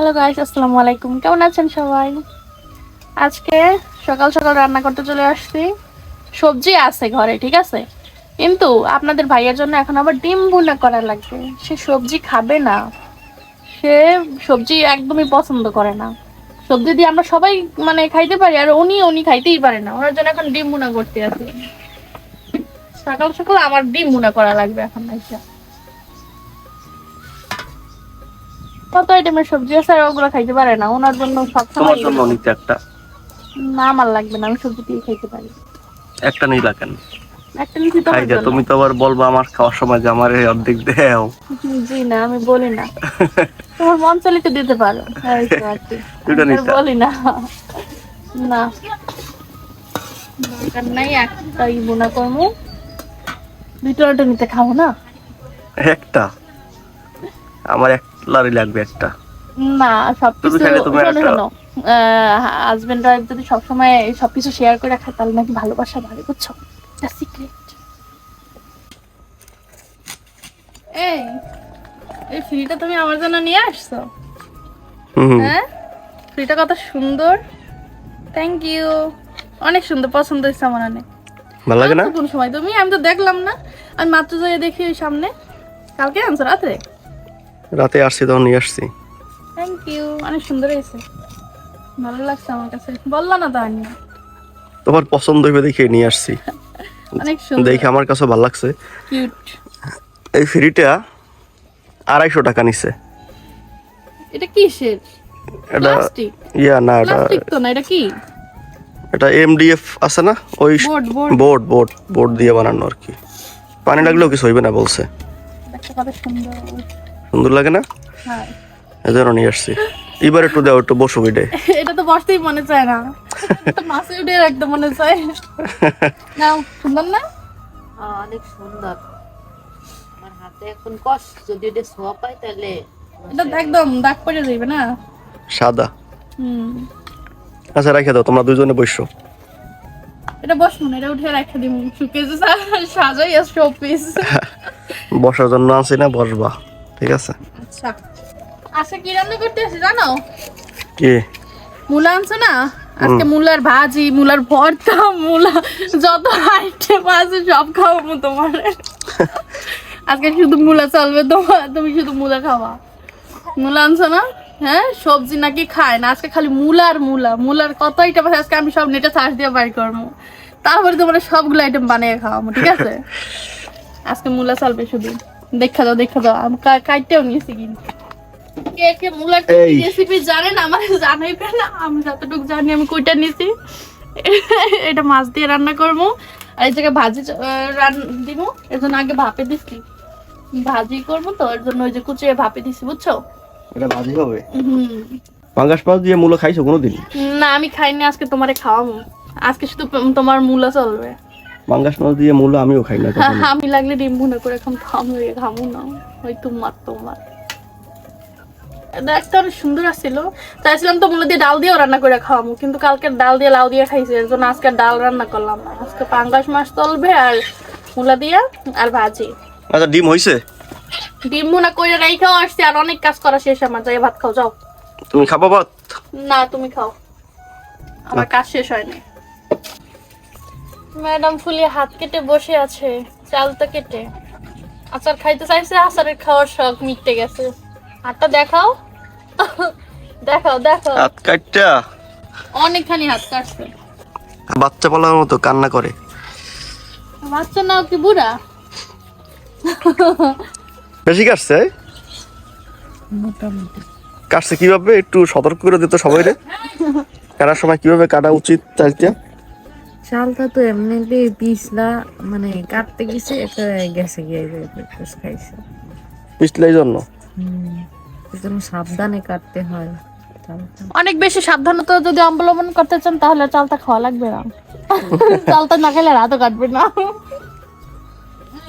Hello guys আসসালামু আলাইকুম। কেমন আছেন সবাই? আজকে সকাল সকাল রান্না করতে চলে আসছি। সবজি আছে ঘরে, ঠিক আছে? কিন্তু আপনাদের ভাইয়ের জন্য এখন আবার ডিম ভুনা করা লাগবে। সে সবজি খাবে না। সে সবজি একদমই পছন্দ করে না। সবজি দিয়ে আমরা সবাই মানে খাইতে পারি, আর উনি উনি খাইতেই পারে না। ওনার জন্য এখন ডিম ভুনা করতে আছে সকাল সকাল আমার ডিম ভুনা করা লাগবে এখন আইসা। কত আইটেমের সবজি আছে আর ওগুলো খাইতে পারে না। ওনার জন্য তোমার সবসময় জন্য নিতে একটা। না আমার লাগবে না আমি সবজি দিয়ে খাইতে পারি। একটা রাখেন। একটা নিচি খাই তোমার যা জন্য। তুমি তো আবার বলবা আমার খাওয়ার সময় যে আমার এই অর্ধেক দেও। জি না আমি বলি না। তোমার মন চাইলে তো দিতে পারো। এই তো আর কি। দুটো আমি। বলি না। না। দরকার নাই একটাই বোনা করব। দুটো আটা নিতে খাব না? একটা। আমার এক লারি লাগবে একটা। না সবকিছু শোনো একটা- শোনো। হাজবেন্ড ওয়াইফ যদি সবসময় সবকিছু শেয়ার করে রাখে তাহলে নাকি ভালোবাসা বাড়ে বুঝছ? সিক্রেট এই এই ফ্রিটা তুমি আমার জন্য নিয়ে আসছো? হুম হ্যাঁ? ফ্রিটা কত সুন্দর। থ্যাংক ইউ অনেক সুন্দর পছন্দ হয়েছে আমার অনেক। ভালো লাগে না? কোন সময়? তুমি আমি তো দেখলাম না। আমি মাত্র যাই দেখি ওই সামনে। কালকে আনছো রাত্রে? রাতে আসছি তখন নিয়ে আসছি। থ্যাংক ইউ অনেক সুন্দর হয়েছে। ভালো লাগছে আমার কাছে। বললা না তো আনি তোমার পছন্দ হইবে দেখে নিয়ে আসছি। অনেক সুন্দর। দেখে আমার কাছে ভালো লাগছে। কিউট এই ফ্রিটা আড়াইশো টাকা নিছে। এটা কিসের? এটা ইয়া না এটা তো না এটা কি? এটা এমডিএফ আছে না? ওই board board board board board দিয়ে বানানো আর কি। পানি লাগলেও কিছু হইবে না বলছে। একটা কত সুন্দর। সুন্দর লাগে না? হ্যাঁ। এজন্য নিয়ে আসছি। এবার একটু দাও একটু বসো বিডে। এটা তো বসতেই মনে চায় না। মাছে উঠে রাখতে মনে চায়। নাও সুন্দর না? অনেক সুন্দর। আমার হাতে এখন কষ যদি এটা সোয়া পাই তাহলে এটা একদম দাগ পড়ে যাবে না? সাদা। হুম। আচ্ছা রেখে দাও তোমরা দুজনে বসো। এটা বসবো না এটা উঠে রেখে দিব শুকিয়েছে সাজাই আছে সব পিস বসার জন্য আনছি না বসবা। ঠিক আছে। আচ্ছা। আচ্ছা কি রান্না করতে জানো? কি? মূলা আনছো না? আজকে মূলার ভাজি মূলার ভর্তা মূলা যত আইটেম আছে সব খাওয়াবো তোমার। আজকে শুধু মূলা চলবে তোমার তুমি শুধু মূলা খাওয়া মূলা আনছো না? হ্যাঁ? সবজি নাকি খায় না? আজকে খালি মূলা আর মূলা। মূলার কত আইটেম আছে আজকে আমি সব নেটে সার্চ দিয়ে বাই করব। তারপরে তোমার সবগুলো আইটেম বানিয়ে খাওয়াবো ঠিক আছে? আজকে মূলা চলবে শুধু। দেখা দাও দেখা দাও আমি কা- কাইটেও নিয়েছি কিন্তু। কে কে মূলার রেসিপি জানেন আমার জানাইবে না আমি যতটুকু জানি আমি কইটা নিছি। এটা মাছ দিয়ে রান্না করব। আর এই জায়গায় ভাজি রান দিব এর জন্য আগে ভাপে দিছি। ভাজি করব তো এর জন্য ওই যে কুচিয়ে ভাপে দিছি বুঝছ? এটা ভাজি হবে? হুম। পাঙ্গাস মাছ দিয়ে মূলো খাইছো কোনোদিন? না আমি খাইনি আজকে তোমারে খাওয়াবো আজকে শুধু তোমার মূলা চলবে। পাঙ্গাস মাছ দিয়ে মূলো আমিও খাই না কখনো। আমি লাগলে ডিম ভুনা করে এখন খামু খামু না। ওই তোমার তোমার। দেখতে অনেক সুন্দর আসছিল চাইছিলাম তো মূলা দিয়ে ডাল দিয়েও রান্না করে খাওয়াবো কিন্তু কালকে ডাল দিয়ে লাউ দিয়ে খাইছি এর জন্য আজকে ডাল রান্না করলাম না। আজকে পাঙ্গাস মাছ চলবে আর মূলা দিয়ে আর ভাজি। আচ্ছা ডিম হইছে? ডিম ভুনা করে রাইখাও আসছি আর অনেক কাজ করা শেষ আমার। যাই ভাত খাও যাও। তুমি খাবা ভাত? না তুমি খাও। আমার কাজ শেষ হয়নি। ম্যাডাম ফুলি হাত কেটে বসে আছে চালটা কেটে। আচার খাইতে চাইছে আচারের খাওয়ার শখ মিটে গেছে। হাতটা দেখাও। দেখাও দেখাও। হাত কাটটা। অনেকখানি হাত কাটছে। বাচ্চা পালার মতো কান্না করে। বাচ্চা নাও কি বুড়া? বেশি কাটছে? মোটামুটি। কাটছে কীভাবে? একটু সতর্ক করে দিত সবাই রে কাটার সময় কীভাবে কাটা উচিত চালটা চালটা তো এমনিতেই পিছলা মানে কাটতে গেছে এটা গেছে গিয়ে পিস খাইছে। পিছলাই জন্য? হুম এজন্য সাবধানে কাটতে হয় অনেক বেশি সাবধানতা যদি অবলম্বন করতে চান তাহলে চালটা খাওয়া লাগবে না। চালটা না খেলে রাতও কাটবে না।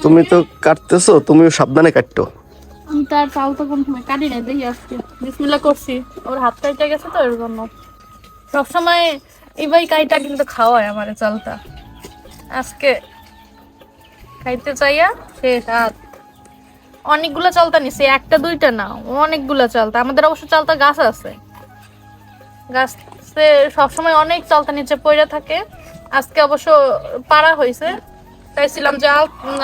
তুমি তো কাটতেছো তুমিও সাবধানে কাটতো। আমি তার চাল তো কোন সময় কাটি নাই দেখি আজকে। বিসমিল্লা করছি। ওর হাত কাইটা গেছে তো এর জন্য। সবসময় এই ভাই কাইটা কিন্তু খাওয়ায় আমার চালটা আজকে খাইতে চাইয়া শেষ হাত অনেকগুলো চালতা নিছি, একটা, দুইটা না, অনেকগুলো চালতা। আমাদের অবশ্য চালতা গাছ আছে। গাছে সবসময় অনেক চালতা নিচে পড়ে থাকে। আজকে অবশ্য পাড়া হয়েছে চাইছিলাম যে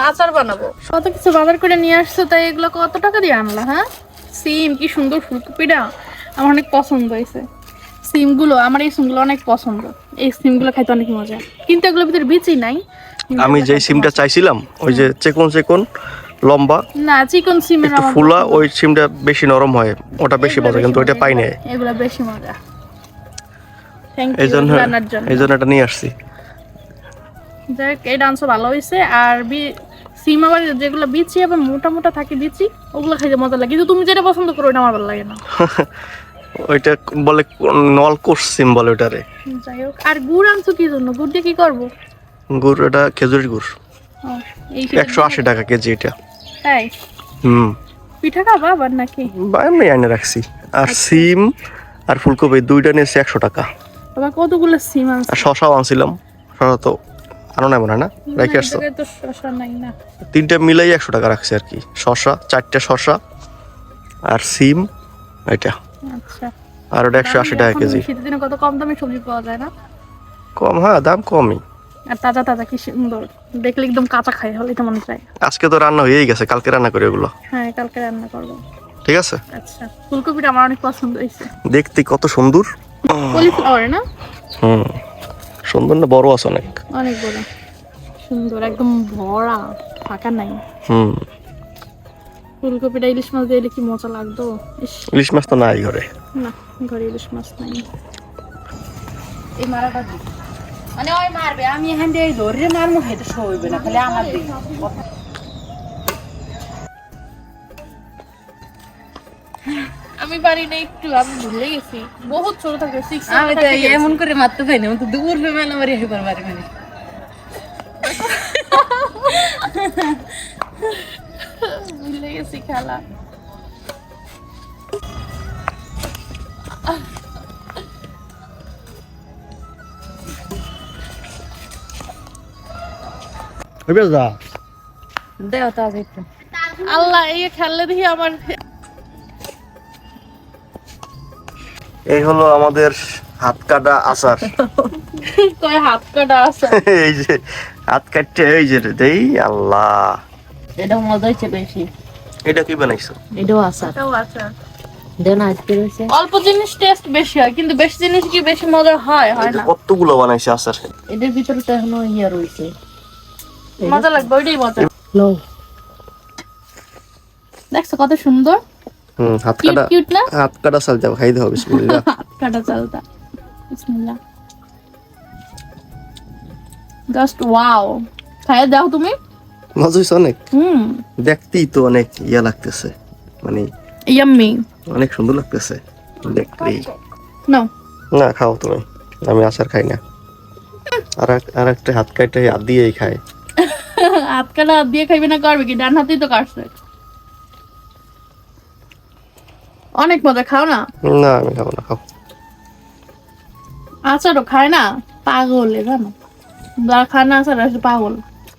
আচার বানাবো। কত কিছু বাজার করে নিয়ে আসছো, তাই এগুলো কত টাকা দিয়ে আনলা হ্যাঁ? সিম, কি সুন্দর ফুলকপিটা। আমার অনেক পছন্দ হয়েছে সিমগুলো আমার এই সিমগুলো অনেক পছন্দ। এই সিমগুলো খাইতে অনেক মজা। কিন্তু এগুলোর ভিতরে বিচি নাই। আমি যেই সিমটা চাইছিলাম ওই যে চেকন চেকন লম্বা না চিকন সিমের একটু আমার ফুলা ওই সিমটা বেশি নরম হয় ওটা বেশি মজা কিন্তু ওইটা পাই না এগুলো বেশি মজা। এই জন্য এই জন্য। এটা নিয়ে আসছি। হোক, এই ডান্সও ভালো হয়েছে আর বি সিম আবার যেগুলো বিচি আবার মোটা মোটা থাকে বিচি ওগুলো খাইতে মজা লাগে। কিন্তু তুমি যেটা পছন্দ করো ওটা আমার ভালো লাগে না। ওইটা বলে নল কোর্স সিম বলে ওটারে যাই হোক আর গুড় আনছো কি জন্য? গুড় দিয়ে কি করব? গুড় এটা খেজুরি গুড়। একশো আশি টাকা কেজি এটা। তাই? হুম। পিঠা খাবা আবার নাকি? বা এমনি আইনে রাখছি। আর সিম আর ফুলকপি দুইটা নিয়েছি একশো টাকা। আবার কতগুলো সিম আনছো? আর শশাও আনছিলাম। শশা তো মনে হয় না রেখে না, এই আসছো। তিনটা মিলাই একশো টাকা রাখছি আর কি। শশা চারটা শশা আর সিম এটা। আচ্ছা আর ওটা একশো আশি টাকা কেজি। শীতের দিনে কত কম দামে সবজি পাওয়া যায় না? কম হ্যাঁ দাম কমই। আর তাজা তাজা কি সুন্দর দেখলে একদম কাঁচা খাই হলে তো মনে চায়। আজকে তো রান্না হয়েই গেছে কালকে রান্না করি ওগুলো। হ্যাঁ কালকে রান্না করব। ঠিক আছে? আচ্ছা ফুলকপিটা আমার অনেক পছন্দ হয়েছে। দেখতে কত সুন্দর। কলিফ্লাওয়ার না? হুম সুন্দর না বড় আছে অনেক। অনেক বড়। সুন্দর একদম ভরা ফাঁকা নাই। হুম। ফুলকপিটা ইলিশ মাছ দিয়ে কি মজা লাগতো? ইলিশ মাছ তো নাই ঘরে। না ঘরে ইলিশ মাছ নাই। এই মারাটা মানে ওই মারবে আমি এখান দিয়ে ধরে মারমু হেঁটে সইবে না খালি আমার দিকে। আমি পারি না একটু আমি ভুলে গেছি। বহুত ছোট থাকে সিক্স আমি তো এমন করে মারতে পারি না আমি তো দূর ফেমালে মারি হেবার মারি মানে ভুলে গেছি খেলা যা দেও তা একটু আল্লাহ এই খেললে দেখি আমার এই হলো আমাদের হাত কাটা আচার। কয় হাত কাটা আছে এই যে হাত কাটতে এই যে দেই আল্লাহ। এটাও মজা হয়েছে বেশি। এটা কি বানাইছো? এটাও আসার এটাও আজকে রয়েছে। অল্প জিনিস টেস্ট বেশি হয় কিন্তু বেশি জিনিস কি বেশি মজা হয় হয় না? কতগুলো বানাইছে আচার? এটার ভিতরে তো এখনও ইয়া রয়েছে। মজা লাগবে ওইটাই মজা। লো দেখছ কত সুন্দর? হুম হাত কাটা কিউট না? হাত কাটা চাল যাও খাইতে হবে বিসমিল্লাহ। হাত কাটা চালটা বিসমিল্লাহ। জাস্ট ওয়াও দাও তুমি। মজা হয়েছে অনেক। হুম। দেখতেই তো অনেক ইয়া লাগতেছে মানে ইয়াম্মি অনেক সুন্দর লাগতেছে দেখতেই। নাও। না খাও তুমি আমি আচার খাই না। আর আর একটা হাত কাটে হাত দিয়েই খায় হাত কাটা হাত দিয়ে খাইবে না করবে কি? ডান হাতেই তো কাটছে। অনেক মজা খাও না? না আমি খাব না খাও। আচারও খায় না? পাগল এ জানো। যারা খায় না আচার আসলে পাগল।